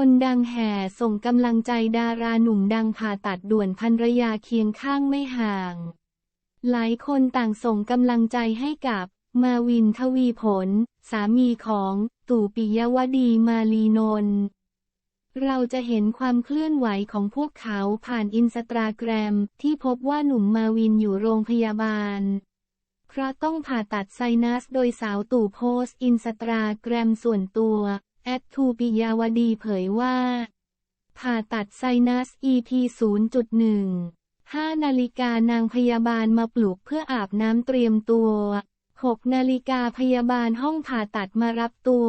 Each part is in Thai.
คนดังแห่ส่งกำลังใจดาราหนุ่มดังผ่าตัดด่วนภรรยาเคียงข้างไม่ห่าง หลายคนต่างส่งกำลังใจให้กับ มาวินทวีผล สามีของตู่ปิยวดีมาลีนนท์เราจะเห็นความเคลื่อนไหวของพวกเขาผ่านอินสตาแกรม ที่พบว่าหนุ่มมาวินอยู่โรงพยาบาล เพราะต้องผ่าตัดไซนัสโดยสาวตู่โพสต์อินสตาแกรมส่วนตัว แอดทูปิยาวดีเผยว่า ผ่าตัดไซนัส EP 0.1 5 นาฬิกานางพยาบาลมาปลุกเพื่ออาบน้ำเตรียมตัว 6 นาฬิกาพยาบาลห้องผ่าตัดมารับตัว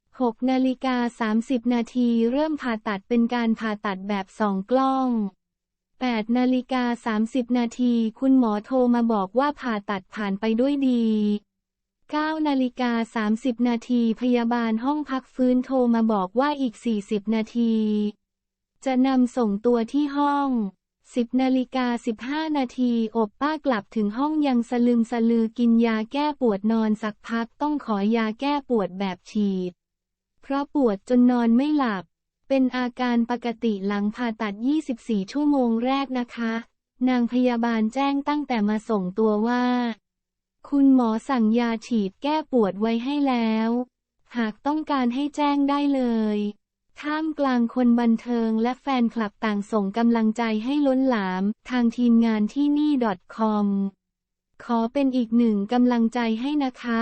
6 นาฬิกา 30 นาทีเริ่มผ่าตัดเป็นการผ่าตัดแบบสองกล้อง 8 นาฬิกา 30 นาทีคุณหมอโทรมาบอกว่าผ่าตัดผ่านไปด้วยดี 9นาฬิกา30 นาทีพยาบาลห้องพักฟื้นโทรมาบอกว่าอีก 40 นาที จะนำส่งตัวที่ห้อง 10นาฬิกา15 นาทีอบป้ากลับถึงห้องยังสลึมสลือกินยาแก้ปวดนอนสักพักต้องขอยาแก้ปวดแบบฉีด เพราะปวดจนนอนไม่หลับ เป็นอาการปกติหลังผ่าตัด 24 ชั่วโมงแรกนะคะ นางพยาบาลแจ้งตั้งแต่มาส่งตัวว่า คุณหมอสั่งยาฉีดแก้ปวดไว้ให้แล้ว หากต้องการให้แจ้งได้เลย ท่ามกลางคนบันเทิงและแฟนคลับต่างส่งกำลังใจให้ล้นหลาม ทางทีมงานที่นี่ .com ขอเป็นอีกหนึ่งกำลังใจให้นะคะ